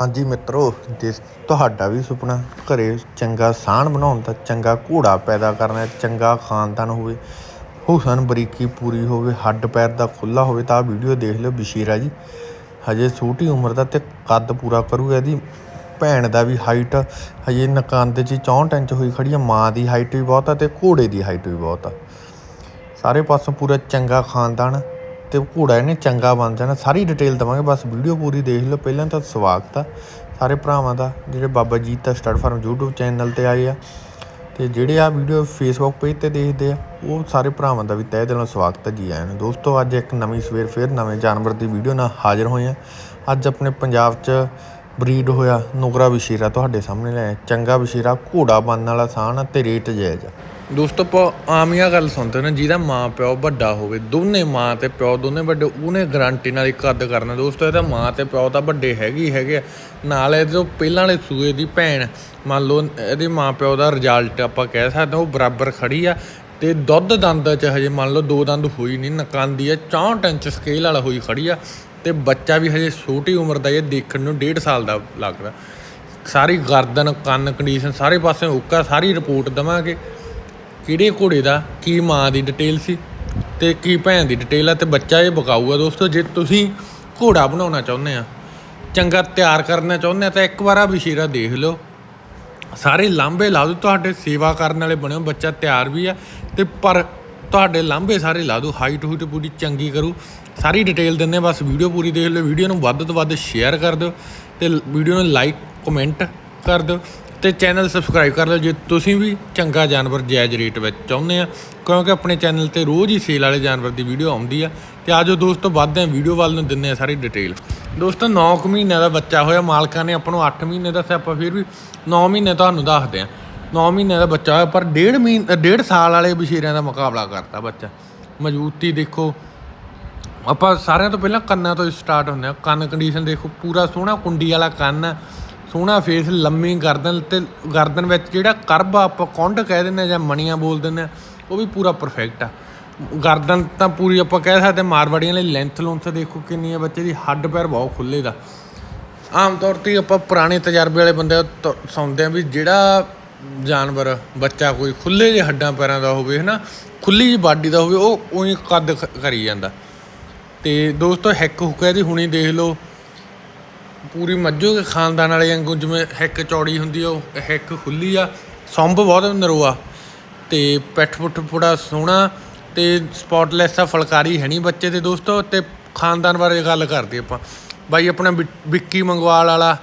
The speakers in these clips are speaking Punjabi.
ਹਾਂਜੀ ਮਿੱਤਰੋ ਜੇ ਤੁਹਾਡਾ ਵੀ ਸੁਪਨਾ, ਘਰੇ ਚੰਗਾ ਸਾਹਣ ਬਣਾਉਣ ਦਾ, ਚੰਗਾ ਘੋੜਾ ਪੈਦਾ ਕਰਨਾ ਚੰਗਾ ਖਾਨਦਾਨ ਹੋਵੇ, ਹੁਸਨ ਬਰੀਕੀ ਪੂਰੀ ਹੋਵੇ, ਹੱਡ ਪੈਰ ਦਾ ਖੁੱਲਾ ਹੋਵੇ, ਤਾਂ ਆਹ ਵੀਡੀਓ ਦੇਖ ਲਿਓ ਬਸ਼ੀਰਾ ਜੀ। ਹਜੇ ਛੋਟੀ ਉਮਰ ਦਾ ਤੇ ਕੱਦ ਪੂਰਾ ਕਰੂਗਾ ਇਹਦੀ ਭੈਣ ਦਾ ਵੀ ਹਾਈਟ ਹਜੇ ਨਕੰਦ 'ਚ 64 ਇੰਚ ਹੋਈ ਖੜੀ ਆ, ਮਾਂ ਦੀ ਹਾਈਟ ਵੀ ਬਹੁਤ ਆ ਤੇ ਘੋੜੇ ਦੀ ਹਾਈਟ ਵੀ ਬਹੁਤ ਆ। ਸਾਰੇ ਪਾਸੋਂ ਪੂਰਾ ਚੰਗਾ ਖਾਨਦਾਨ ਤੇ ਘੋੜਾ ਇਹਨੇ ਚੰਗਾ ਬਣ ਜਾਣਾ। ਸਾਰੀ ਡਿਟੇਲ ਦਵਾਂਗੇ, ਬਸ ਵੀਡੀਓ ਪੂਰੀ ਦੇਖ ਲਓ। ਪਹਿਲਾਂ ਤਾਂ ਸਵਾਗਤ ਆ ਸਾਰੇ ਭਰਾਵਾਂ ਦਾ, ਜਿਹੜੇ ਬਾਬਾ ਜੀਤ ਦਾ ਸਟੱਡ ਫਾਰਮ YouTube ਚੈਨਲ ਤੇ ਆਏ ਆ। ਤੇ ਜਿਹੜੇ ਆ ਵੀਡੀਓ ਫੇਸਬੁੱਕ ਪੇਜ ਤੇ ਦੇਖਦੇ ਆ, ਉਹ ਸਾਰੇ ਭਰਾਵਾਂ ਦਾ ਵੀ ਤਹਿ ਦਿਲੋਂ ਸਵਾਗਤ ਹੈ ਜੀ ਆਇਆਂ ਨੂੰ। ਦੋਸਤੋ, ਅੱਜ ਇੱਕ ਨਵੀਂ ਸਵੇਰ ਫੇਰ ਨਵੇਂ ਜਾਨਵਰ ਦੀ ਵੀਡੀਓ ਨਾਲ ਹਾਜ਼ਰ ਹੋਏ ਆ। ਅੱਜ ਆਪਣੇ ਪੰਜਾਬ 'ਚ ਬਰੀਡ ਹੋਇਆ, ਨੁਗਰਾ ਵਿਸ਼ੇਰਾ ਤੁਹਾਡੇ ਸਾਹਮਣੇ ਲੈ ਚੰਗਾ ਵਿਸ਼ੇਰਾ ਘੋੜਾ ਬਣਨ ਵਾਲਾ ਸਾਨ ਆ ਤੇ ਰੇਟ ਜਾਇਜ਼ ਆ। ਦੋਸਤੋ, ਆਪਾਂ ਆਮ ਹੀ ਗੱਲ ਸੁਣਦੇ ਨੇ ਜਿਹਦਾ ਮਾਂ ਪਿਓ ਵੱਡਾ ਹੋਵੇ, ਦੋਨੇ ਮਾਂ ਤੇ ਪਿਓ ਦੋਨੇ ਵੱਡੇ, ਉਹਨੇ ਗਰੰਟੀ ਨਾਲ ਹੀ ਕੱਦ ਕਰਨਾ। ਦੋਸਤੋ, ਇਹਦਾ ਮਾਂ ਤੇ ਪਿਓ ਤਾਂ ਵੱਡੇ ਹੈਗੇ ਹੀ ਹੈਗੇ ਆ। ਨਾਲ ਇਹਦੇ ਤੋਂ ਪਹਿਲਾਂ ਵਾਲੇ ਸੂਏ ਦੀ ਭੈਣ, ਮੰਨ ਲਓ, ਇਹਦੇ ਮਾਂ ਪਿਓ ਦਾ ਰਿਜ਼ਲਟ ਆਪਾਂ ਕਹਿ ਸਕਦੇ ਉਹ ਬਰਾਬਰ ਖੜੀ ਆ। ਤੇ ਦੁੱਧ ਦੰਦ ਚ ਹਜੇ ਮੰਨ ਲਓ, ਦੋ ਦੰਦ ਹੋਈ ਨਹੀਂ, ਨਕਾਂਦੀ ਆ 64 ਇੰਚ ਸਕੇਲ ਵਾਲਾ ਹੋਈ ਖੜੀ ਆ। ਤੇ ਬੱਚਾ ਵੀ ਹਜੇ ਛੋਟੀ ਉਮਰ ਦਾ ਇਹ ਦੇਖਣ ਨੂੰ 1.5 ਸਾਲ ਦਾ ਲੱਗਦਾ। ਸਾਰੀ ਗਰਦਨ, ਕੰਨ ਕੰਡੀਸ਼ਨ ਸਾਰੇ ਪਾਸੇ ਓਕਾ ਸਾਰੀ ਰਿਪੋਰਟ ਦਵਾਂਗੇ। ਕਿਹੜੇ ਘੋੜੇ ਦਾ ਕੀ ਮਾਂ ਦੀ ਡਿਟੇਲ ਸੀ ਤੇ ਕੀ ਭੈਣ ਦੀ ਡਿਟੇਲ ਆ ਤੇ ਬੱਚਾ ਇਹ ਬਕਾਊਗਾ ਦੋਸਤੋ ਜੇ ਤੁਸੀਂ ਘੋੜਾ ਬਣਾਉਣਾ ਚਾਹੁੰਦੇ ਆ ਚੰਗਾ ਤਿਆਰ ਕਰਨਾ ਚਾਹੁੰਦੇ ਆ ਤਾਂ ਇੱਕ ਵਾਰ ਆ ਵਿਸ਼ੇਰਾ ਦੇਖ ਲਓ। ਸਾਰੇ ਲਾਂਬੇ ਲਾ ਦਿਓ ਤੁਹਾਡੇ ਸੇਵਾ ਕਰਨ ਵਾਲੇ ਬਣਿਓ ਬੱਚਾ ਤਿਆਰ ਵੀ ਆ ਤੇ ਪਰ ਤੁਹਾਡੇ ਲਾਂਬੇ ਸਾਰੇ ਲਾ ਦਿਓ ਹਾਈਟ ਹੂਟ ਪੂਰੀ ਚੰਗੀ ਕਰੂ। ਸਾਰੀ ਡਿਟੇਲ ਦਿੰਦੇ ਆ, ਬਸ ਵੀਡੀਓ ਪੂਰੀ ਦੇਖ ਲਿਓ ਵੀਡੀਓ ਨੂੰ ਵੱਧ ਤੋਂ ਵੱਧ ਸ਼ੇਅਰ ਕਰ ਦਿਓ ਤੇ ਵੀਡੀਓ ਨੂੰ ਲਾਈਕ ਕਮੈਂਟ ਕਰ ਦਿਓ। ਤੇ ਚੈਨਲ ਸਬਸਕ੍ਰਾਈਬ ਕਰ ਲਿਓ ਜੇ ਤੁਸੀਂ ਵੀ ਚੰਗਾ ਜਾਨਵਰ ਜਾਇਜ਼ ਰੇਟ ਵਿੱਚ ਚਾਹੁੰਦੇ ਆ, ਕਿਉਂਕਿ ਆਪਣੇ ਚੈਨਲ ਤੇ ਰੋਜ਼ ਹੀ ਸੇਲ ਵਾਲੇ ਜਾਨਵਰ ਦੀ ਵੀਡੀਓ ਆਉਂਦੀ ਆ, ਤੇ ਆਜੋ ਦੋਸਤੋ ਵੱਧਦੇ ਆ, ਵੀਡੀਓ ਵੱਲ ਨੂੰ ਦਿੰਦੇ ਆ ਸਾਰੀ ਡਿਟੇਲ। ਦੋਸਤੋ 9 ਕੁ ਮਹੀਨਿਆਂ ਦਾ ਬੱਚਾ ਹੋਇਆ, ਮਾਲਕਾਂ ਨੇ ਆਪਾਂ ਨੂੰ 8 ਮਹੀਨੇ ਦੱਸਿਆ, ਆਪਾਂ ਫਿਰ ਵੀ 9 ਮਹੀਨੇ ਤੁਹਾਨੂੰ ਦੱਸਦੇ ਆ। 9 ਮਹੀਨੇ ਦਾ ਬੱਚਾ ਹੋਇਆ, ਪਰ ਡੇਢ ਮਹੀਨੇ ਡੇਢ ਸਾਲ ਵਾਲੇ ਬਸ਼ੀਰਿਆਂ ਦਾ ਮੁਕਾਬਲਾ ਕਰਤਾ ਬੱਚਾ। ਮਜ਼ਬੂਤੀ ਦੇਖੋ, ਆਪਾਂ ਸਾਰਿਆਂ ਤੋਂ ਪਹਿਲਾਂ ਕੰਨਾਂ ਤੋਂ ਸਟਾਰਟ ਹੁੰਦੇ ਆ, ਕੰਨ ਕੰਡੀਸ਼ਨ ਦੇਖੋ, ਪੂਰਾ ਸੋਹਣਾ ਕੁੰਡੀ ਵਾਲਾ ਕੰਨ ਆ। ਸੋਹਣਾ ਫੇਸ ਲੰਮੀ ਗਰਦਨ ਤੇ ਗਰਦਨ ਵਿੱਚ ਜਿਹੜਾ ਕਰਬ ਆ, ਆਪਾਂ ਕੁੰਡ ਕਹਿ ਦਿੰਦੇ ਆ ਜਾਂ ਮਣੀਆਂ ਬੋਲ ਦਿੰਦੇ ਆ ਉਹ ਵੀ ਪੂਰਾ ਪਰਫੈਕਟ ਆ। ਗਰਦਨ ਤਾਂ ਪੂਰੀ ਆਪਾਂ ਕਹਿ ਸਕਦੇ ਮਾਰਵਾੜੀਆਂ ਲਈ ਲੈਂਥ ਲੂੰਥ ਦੇਖੋ ਕਿੰਨੀ ਆ, ਬੱਚੇ ਦੀ ਹੱਡ ਪੈਰ ਬਹੁਤ ਖੁੱਲੇ ਦਾ। ਆਮ ਤੌਰ ਤੇ ਆਪਾਂ ਪੁਰਾਣੇ ਤਜਰਬੇ ਵਾਲੇ ਬੰਦੇ ਤੋਂ ਸੁਣਦੇ ਆ ਵੀ ਜਿਹੜਾ ਜਾਨਵਰ, ਬੱਚਾ ਕੋਈ ਖੁੱਲੇ ਜਿਹੇ ਹੱਡਾਂ ਪੈਰਾਂ ਦਾ ਹੋਵੇ, ਹਨਾ ਖੁੱਲੀ ਜਿਹੀ ਬਾਡੀ ਦਾ ਹੋਵੇ, ਉਹ ਉਹੀ ਕੱਦ ਕਰੀ ਜਾਂਦਾ। ਤੇ ਦੋਸਤੋ ਹੈਕ ਹੁੱਕ ਇਹਦੀ ਹੁਣੀ ਦੇਖ ਲਓ। ਪੂਰੀ ਮੱਝੋ ਦੇ ਖਾਨਦਾਨ ਵਾਲੇ ਵਾਂਗੂ ਜਿਵੇਂ ਹਿੱਕ ਚੌੜੀ ਹੁੰਦੀ ਆ, ਉਹ ਹਿੱਕ ਖੁੱਲੀ ਆ, ਸੰਭ ਬਹੁਤ ਨਰੋਆ ਤੇ ਪਿੱਠ ਪੁੱਠ ਪੂਰਾ ਸੋਹਣਾ ਤੇ ਸਪੌਟਲੈਸ ਆ, ਫਲਕਾਰੀ ਹੈ ਨਹੀਂ ਬੱਚੇ ਦੇ ਦੋਸਤੋ, ਤੇ ਖਾਨਦਾਨ ਬਾਰੇ ਗੱਲ ਕਰਦੇ ਆਪਾਂ। ਬਾਈ ਆਪਣਾ ਵਿ- ਵਿੱਕੀ ਮੰਗਵਾਲ ਵਾਲਾ,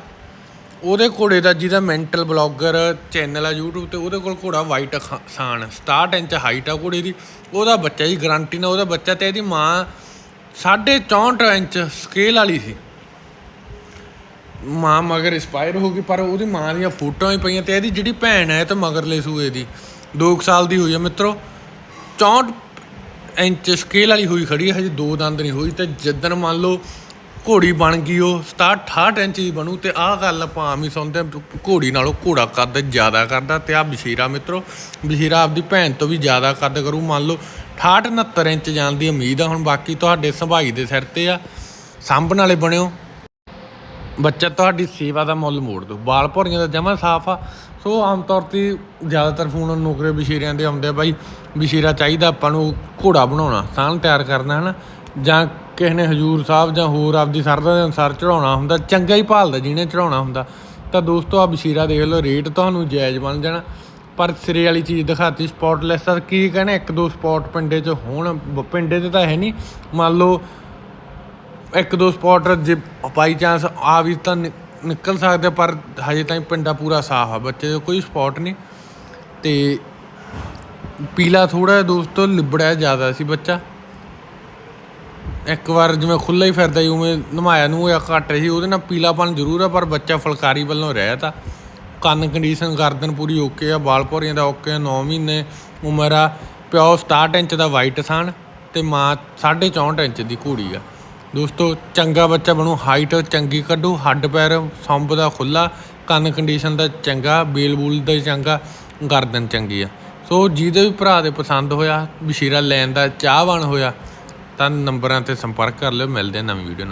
ਉਹਦੇ ਘੋੜੇ ਦਾ ਜਿਹਦਾ ਮੈਂਟਲ ਬਲੌਗਰ ਚੈਨਲ ਆ YouTube ਤੇ, ਉਹਦੇ ਕੋਲ ਘੋੜਾ ਵਾਈਟ ਖਾਨ 67 ਇੰਚ ਹਾਈਟ ਆ ਘੋੜੇ ਦੀ, ਉਹਦਾ ਬੱਚਾ ਜੀ ਗਰੰਟੀ ਨਾਲ ਉਹਦਾ ਬੱਚਾ ਤੇ ਇਹਦੀ ਮਾਂ 64 ਇੰਚ ਸਕੇਲ ਵਾਲੀ ਸੀ। ਮਾਂ ਮਗਰ ਐਕਸਪਾਇਰ ਹੋ ਗਈ ਪਰ ਉਹਦੀ ਮਾਂ ਦੀਆਂ ਫੋਟੋਆਂ ਹੀ ਪਈਆਂ ਤੇ ਇਹਦੀ ਜਿਹੜੀ ਭੈਣ ਹੈ ਇਹ ਤਾਂ ਮਗਰਲੇ ਸੂਏ ਦੀ। 2 ਸਾਲ ਦੀ ਹੋਈ ਹੈ ਮਿੱਤਰੋ। 64 ਇੰਚ ਸਕੇਲ ਵਾਲੀ ਹੋਈ ਖੜੀ ਹੈ ਹਜੇ ਦੋ ਦੰਦ ਨਹੀਂ ਹੋਈ ਤੇ ਜਿੱਦਣ ਮੰਨ ਲਓ ਘੋੜੀ ਬਣ ਗਈ ਉਹ 67 68 ਇੰਚ ਦੀ ਬਣੂ ਤੇ ਆਹ ਗੱਲ ਆਪਾਂ ਆਮ ਹੀ ਸੁਣਦੇ ਹਾਂ, ਘੋੜੀ ਨਾਲੋਂ ਘੋੜਾ ਕੱਦ ਜ਼ਿਆਦਾ ਕਰਦਾ ਤੇ ਆ ਬਸ਼ੀਰਾ ਮਿੱਤਰੋ ਬਸ਼ੀਰਾ ਆਪਦੀ ਭੈਣ ਤੋਂ ਵੀ ਜ਼ਿਆਦਾ ਕੱਦ ਕਰੂ। ਮੰਨ ਲਓ 68 69 ਇੰਚ ਜਾਣ ਦੀ ਉਮੀਦ ਆ ਹੁਣ ਬਾਕੀ ਤੁਹਾਡੇ ਸੰਭਾਈ ਦੇ ਸਿਰ ਤੇ ਆ। ਸਾਂਭਣ ਵਾਲੇ ਬਣਿਓ। ਬੱਚਾ ਤੁਹਾਡੀ ਸੇਵਾ ਦਾ ਮੁੱਲ ਮੋੜ ਦੋ ਬਾਲ ਭੌਰੀਆਂ ਦਾ ਜਮਾ ਸਾਫ਼ ਆ। ਸੋ ਆਮ ਤੌਰ ਤੇ ਜ਼ਿਆਦਾਤਰ ਫੋਨ ਨੌਕਰੇ ਬਸ਼ੀਰਿਆਂ ਦੇ ਆਉਂਦੇ ਆ ਬਾਈ। ਬਸ਼ੀਰਾ ਚਾਹੀਦਾ ਆਪਾਂ ਨੂੰ ਘੋੜਾ ਬਣਾਉਣਾ ਸਾਨ ਤਿਆਰ ਕਰਨਾ, ਹਨਾ? ਜਾਂ ਕਿਸੇ ਨੇ ਹਜੂਰ ਸਾਹਿਬ ਜਾਂ ਹੋਰ ਆਪਦੀ ਸਰਦਾ ਦੇ ਅਨੁਸਾਰ ਚੜਾਉਣਾ ਹੁੰਦਾ, ਚੰਗਾ ਹੀ ਭਾਲਦਾ ਜਿਹਨੇ ਚੜਾਉਣਾ ਹੁੰਦਾ। ਤਾਂ ਦੋਸਤੋ ਆ ਬਸ਼ੀਰਾ ਦੇਖ ਲਓ, ਰੇਟ ਤੁਹਾਨੂੰ ਜਾਇਜ਼ ਬਣ ਜਾਣਾ। ਪਰ ਸਿਰੇ ਵਾਲੀ ਚੀਜ਼ ਦਿਖਾਤੀ ਸਪੌਟਲੈਸ ਤਾਂ ਕੀ ਕਹਿੰਦੇ ਇੱਕ ਦੋ ਸਪੌਟ ਪਿੰਡੇ 'ਚ ਹੋਣ ਬ- ਪਿੰਡੇ 'ਚ ਤਾਂ ਹੈ ਨਹੀਂ। ਮੰਨ ਲਓ ਇੱਕ ਦੋ ਸਪੌਟ ਜੇ ਬਾਈ ਚਾਂਸ ਆ ਵੀ ਤਾਂ ਨਿ- ਨਿਕਲ ਸਕਦੇ ਪਰ ਹਜੇ ਤਾਈਂ ਪਿੰਡਾ ਪੂਰਾ ਸਾਫ਼ ਆ। ਬੱਚੇ ਦਾ ਕੋਈ ਸਪੌਟ ਨਹੀਂ। ਤੇ ਪੀਲਾ ਥੋੜਾ ਦੋਸਤੋ ਲਿਬੜਿਆ ਜ਼ਿਆਦਾ ਸੀ ਬੱਚਾ। ਇੱਕ ਵਾਰ ਜਿਵੇਂ ਖੁੱਲਾ ਹੀ ਫਿਰਦਾ ਸੀ, ਉਵੇਂ ਨਮਾਇਆ ਨੂੰ ਹੋਇਆ, ਘੱਟ ਸੀ। ਉਹਦੇ ਨਾਲ ਪੀਲਾਪਨ ਜ਼ਰੂਰ ਆ, ਪਰ ਬੱਚਾ ਫਲਕਾਰੀ ਵੱਲੋਂ ਰਹਿ ਤਾ। ਕੰਨ ਕੰਡੀਸ਼ਨ ਗਰਦਨ ਪੂਰੀ ਓਕੇ ਆ, ਵਾਲ ਭੌਰੀਆਂ ਦਾ ਓਕੇ ਆ 9 ਮਹੀਨੇ ਉਮਰ ਆ। ਪਿਓ 67 ਇੰਚ ਦਾ ਵਾਈਟ ਸਣ ਤੇ ਮਾਂ 64 ਇੰਚ ਦੀ ਘੋੜੀ ਆ। ਦੋਸਤੋ, ਚੰਗਾ ਬੱਚਾ ਬਣੂ ਹਾਈਟ ਚੰਗੀ ਕੱਢੂ, ਹੱਡ ਪੈਰ ਸੰਭ ਦਾ ਖੁੱਲਾ ਕੰਨ ਕੰਡੀਸ਼ਨ ਦਾ ਚੰਗਾ, ਬੇਲ ਬੂਲ ਦਾ ਚੰਗਾ, ਗਰਦਨ ਚੰਗੀ ਆ। ਸੋ ਜਿਹਦੇ ਵੀ ਭਰਾ ਦੇ ਪਸੰਦ ਹੋਇਆ, ਬਸ਼ੀਰਾ ਲੈਣ ਦਾ ਚਾਹਵਾਨ ਹੋਇਆ, ਤਾਂ ਨੰਬਰਾਂ ਤੇ ਸੰਪਰਕ ਕਰ ਲਿਓ, ਮਿਲਦੇ ਨਵੀਂ ਵੀਡੀਓ ਨਾਲ।